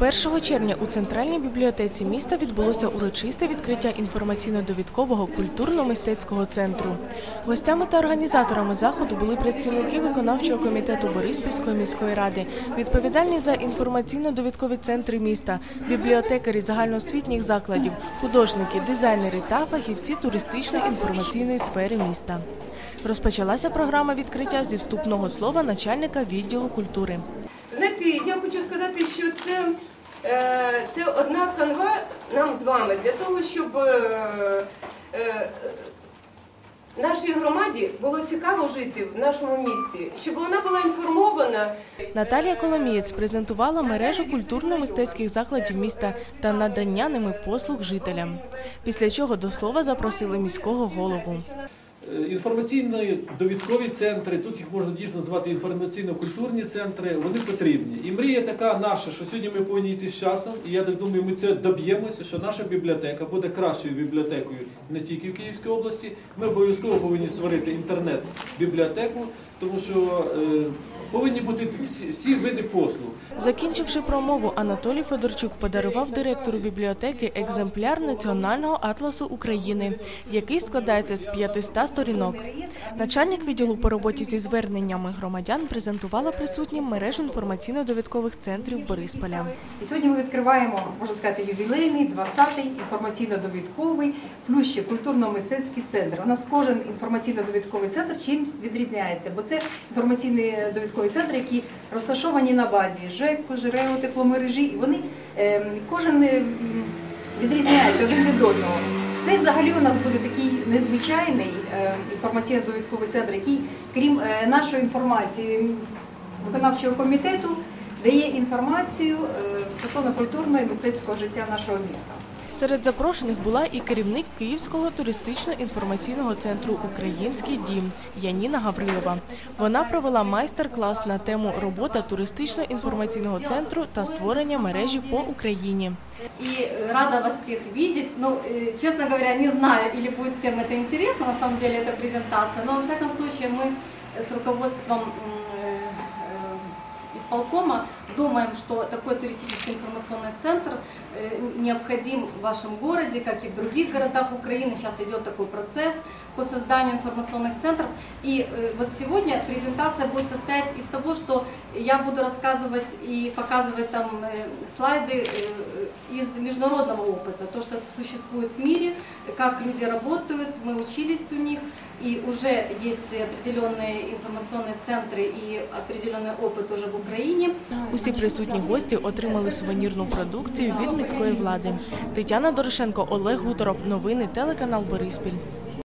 1 червня у центральній бібліотеці міста відбулося урочисте відкриття інформаційно-довідкового культурно-мистецького центру. Гостями та організаторами заходу були працівники виконавчого комітету Бориспільської міської ради, відповідальні за інформаційно-довідкові центри міста, бібліотекарі загальноосвітніх закладів, художники, дизайнери та фахівці туристично-інформаційної сфери міста. Розпочалася програма відкриття зі вступного слова начальника відділу культури. Знаєте, я хочу сказати, що це, е, це одна канва нам з вами для того, щоб е, е, нашій громаді було цікаво жити в нашому місті, щоб вона була інформована. Наталія Коломієць презентувала мережу культурно-мистецьких закладів міста та надання ними послуг жителям. Після чого до слова запросили міського голову. Е, Інформаційно-довідкові центри, тут їх можна дійсно звати інформаційно-культурні центри, вони потрібні. І мрія така наша, що сьогодні ми повинні йти з часом, і я так думаю, ми це доб'ємося, що наша бібліотека буде кращою бібліотекою не тільки в Київській області. Ми обов'язково повинні створити інтернет-бібліотеку, тому що е, повинні бути всі, всі види послуг. Закінчивши промову, Анатолій Федорчук подарував директору бібліотеки екземпляр Національного атласу України, який складається з 500 сторінок. Начальник відділу по роботі зі зверненнями громадян презентувала присутнім мережу інформаційно-довідкових центрів Борисполя. І сьогодні ми відкриваємо, можна сказати, ювілейний, 20-й інформаційно-довідковий, плюс ще культурно-мистецький центр. У нас кожен інформаційно-довідковий центр чимось відрізняється, бо це інформаційний довідковий центр, які розташовані на базі ЖЕК, ЖРЕО, тепломережі, і вони ем, кожен ем, відрізняється один від одного. Це взагалі у нас буде такий незвичайний е, інформаційно-довідковий центр, який, крім е, нашої інформації виконавчого комітету, дає інформацію е, стосовно культурного і мистецького життя нашого міста. Серед запрошених була і керівник Київського туристично-інформаційного центру Український дім Яніна Гаврилова. Вона провела майстер-клас на тему робота туристично-інформаційного центру та створення мережі по Україні. И рада вас всех видеть. Ну, э, честно говоря, не знаю, или будет всем это интересно, на самом деле, эта презентация, но, во всяком случае, мы с руководством м, э, э, исполкома думаем, что такой туристический информационный центр э, необходим в вашем городе, как и в других городах Украины. Сейчас идет такой процесс по созданию информационных центров. И э, вот сегодня презентация будет состоять из того, что я буду рассказывать и показывать там э, слайды из международного опыта, то, что существует в мире, как люди работают, мы учились у них, и уже есть определенные информационные центры и определенный опыт уже в Украине. Усі присутні гості отримали сувенірну продукцію від міської влади. Тетяна Дорошенко, Олег Гуторов. Новини телеканал Бориспіль.